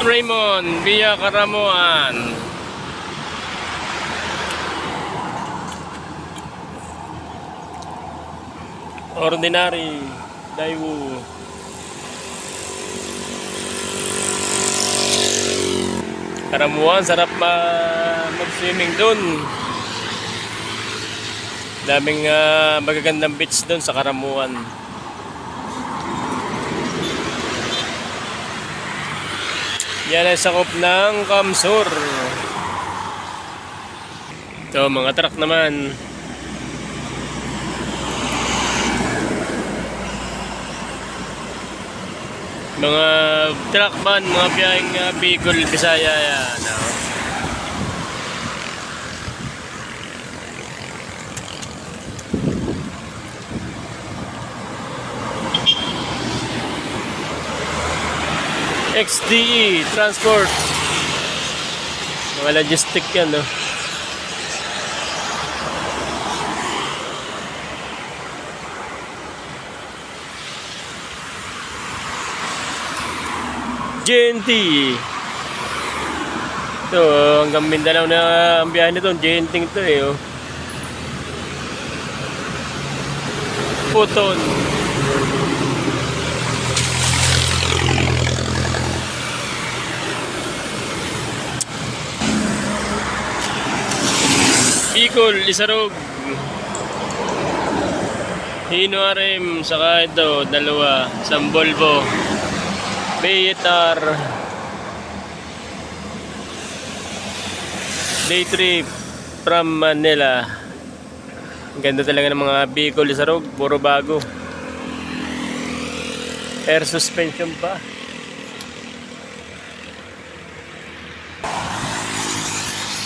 Raymond via Karamuan. Ordinary Daewoo. Karamuan, sarap ma mag-swimming doon. Daming ah, magagandang beach doon sa Karamuan. Yan ay sakop ng Kamsur. Ito, mga truck naman. Mga truck van, mga biyaheng uh, Bicol, Bisaya yan. Oh. XDE Transport. Mga logistic yan, no? JNT. Ito, hanggang Mindanao na ang biyahe nito. JNT ito eh, oh. Puton. Bicol, Isarog. Hino Arem, saka ito, dalawa, isang Volvo. Bayetar. Day trip from Manila. Ganda talaga ng mga Bicol, Isarog, puro bago. Air suspension pa.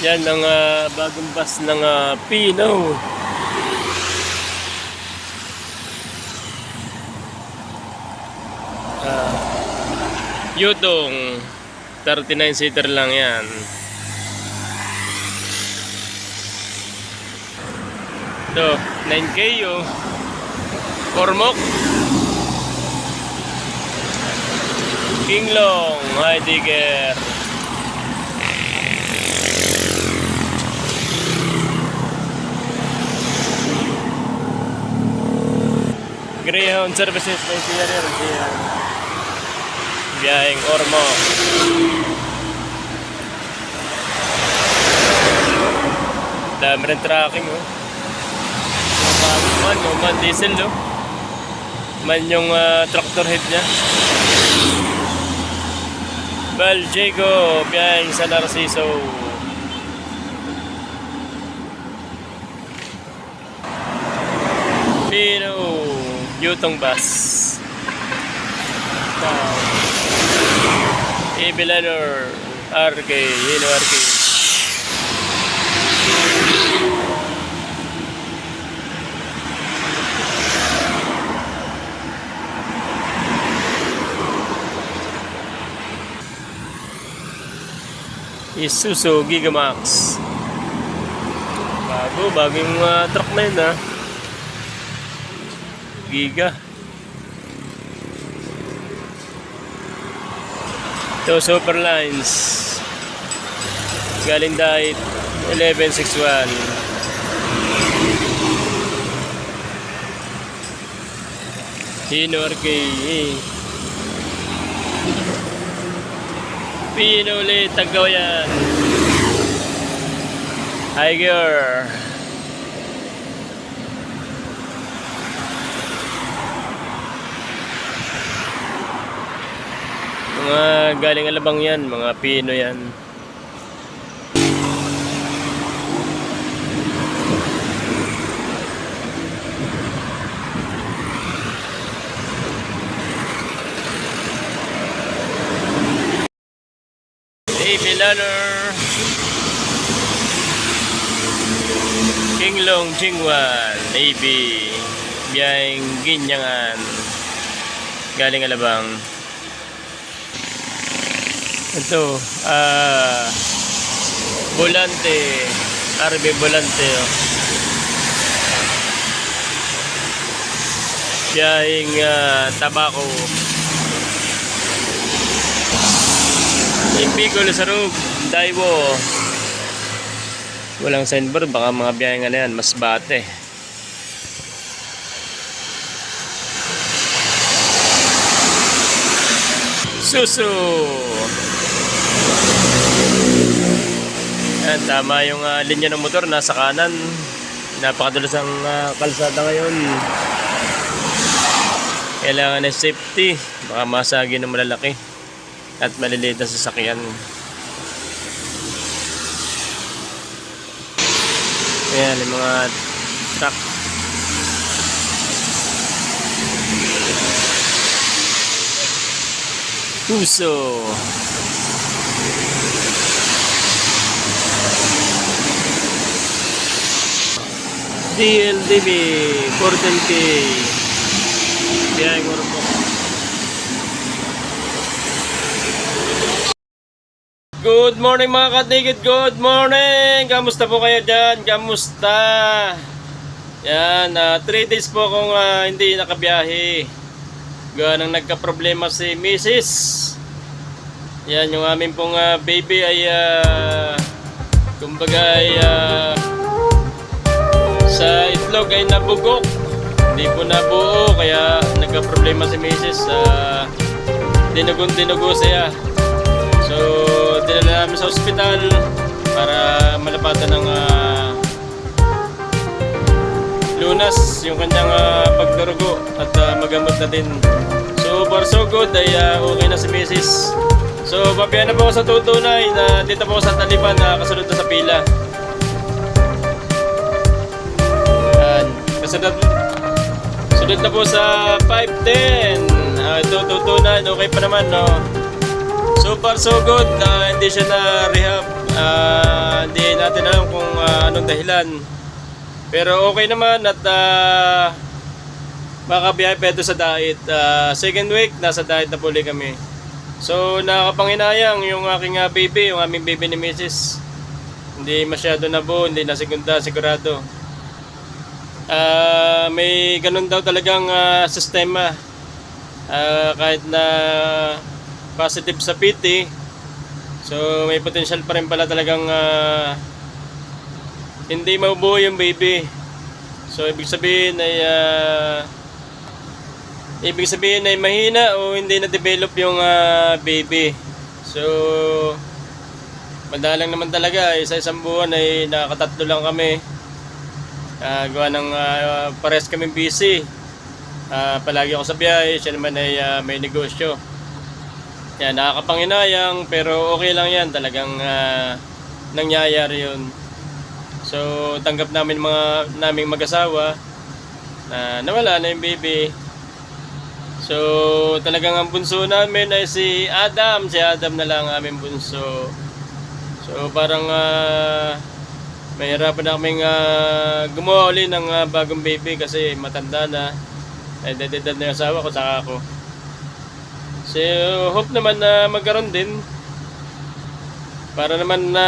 Yan ang ah, bagong bus ng ah, Pino. Ah, Yutong 39 seater lang yan. Ito, 9K oh. Kormok. Kinglong, Heidegger. Greyhound Services may sinariyan siya. Biyaheng Ormo. Dami rin tracking oh. Bago man, oh, man diesel oh. Man yung ah, tractor head niya. Baljego, biyaheng San Narciso. Pino, Yutong Bus. Wow. Ibilanor, RK, Hino RK. Isuzu Gigamax. Bago, bago yung ah, truck na yun ah. Giga. Ito, Superlines. Galing dahit 1161. Hino RK. Pino ulit, Tagawayan. Tiger. Mga galing alabang yan, mga Pino yan. Baby Lanner. Kinglong Jingwan, Navy. Biyaheng Ginyangan. Galing alabang. Ito, ah, Volante, RB Volante. Oh. Biyahing ah, tabako. Impico, Lasarog, Daiwo. Walang signboard, baka mga biyahe na yan, mas bate. Suso! Yan, tama yung ah, linya ng motor, nasa kanan. Napakadulas ang ah, kalsada ngayon. Kailangan ng safety, baka masagi ng malalaki at maliliit na sasakyan. Ayan, yung mga truck. Puso. DLDB 14K. Biyayang Orpo. Good morning mga katigit, good morning! Kamusta po kayo dyan? Kamusta? Yan, 3 days po akong ah, hindi nakabiyahe. Gawa nang nagka-problema si Mrs. Yan, yung amin pong ah, baby ay ah, kumbaga ay ah, sa itlog ay nabugok. Hindi po nabuo kaya nagka-problema si Mrs. Uh, dinugon-dinugo siya. So, dinala namin sa ospital para malapatan ng ah, lunas yung kanyang ah, pagdurugo at ah, magamot na din. So, far so good ay ah, okay na si Mrs. So, pabiyan na po ako sa tutunay na dito po sa taliban na kasunod na sa pila. Kasunod, sunod na po sa 510. Uh, ito tutunan, okay pa naman, no? So far so good, Ah, hindi siya na rehab. Ah, hindi natin alam kung ah, anong dahilan. Pero okay naman at uh, makabiyahe pa ito sa diet. Ah, second week, nasa diet na puli kami. So nakakapanginayang yung aking ah, baby, yung aming baby ni Mrs. Hindi masyado nabuo, hindi na segunda, sigurado. Ah, may ganun daw talagang ah, sistema. Ah, kahit na positive sa PT, so may potential pa rin pala talagang ah, hindi mabuo yung baby. So ibig sabihin ay ah, ibig sabihin ay mahina o hindi na develop yung ah, baby. So madalang naman talaga sa isang buwan ay nakakatatlo lang kami. Ah, gawa ng ah, pares kami busy. Ah, palagi ako sa biyahe, siya naman ay ah, may negosyo. Yan, nakakapanginayang pero okay lang yan. Talagang ah, nangyayari yun. So, tanggap namin mga naming mag-asawa na nawala na yung baby. So, talagang ang bunso namin ay si Adam. Si Adam na lang ang aming bunso. So, parang uh, mahirapan kaming ah, gumawa uli ng ah, bagong baby kasi matanda na. Eh, dededad na yung asawa ko, saka ako. So, hope naman na magkaroon din. Para naman na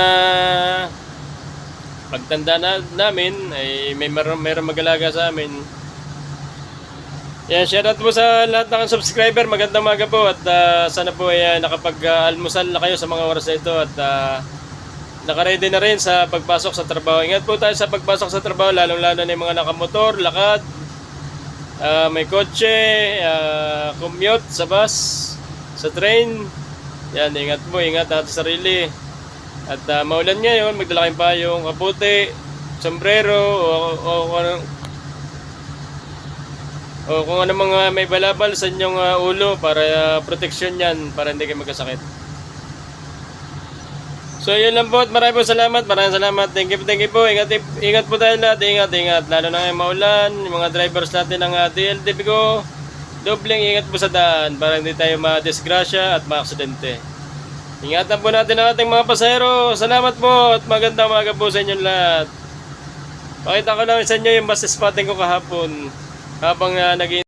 pagtanda na namin, ay may meron, meron mag-alaga sa amin. Yan, shoutout po sa lahat ng subscriber. Magandang umaga po at ah, sana po ay ah, nakapag-almusal na kayo sa mga oras na ito at uh, nakaready na rin sa pagpasok sa trabaho. Ingat po tayo sa pagpasok sa trabaho, lalong-lalo na yung mga nakamotor, lakad, Ah, may kotse, ah, commute sa bus, sa train. Yan, ingat po, ingat natin sa sarili. At ah, maulan ngayon, magdala kayong payong, kaputi, sombrero, o, o, kung ano, o kung ano mga may balabal sa inyong ah, ulo para ah, protection yan, para hindi kayo magkasakit. So yun lang po at maraming po salamat, maraming salamat. Thank you, thank you po. Ingat, ingat po tayo lahat, ingat, ingat. Lalo na ngayong maulan, yung mga drivers natin ng uh, DLTV ko, dobleng ingat po sa daan para hindi tayo ma-disgrasya at ma-aksidente. Ingatan po natin ang ating mga pasahero. Salamat po at magandang umaga po sa inyong lahat. Pakita ko lang sa inyo yung bus spotting ko kahapon habang uh, nag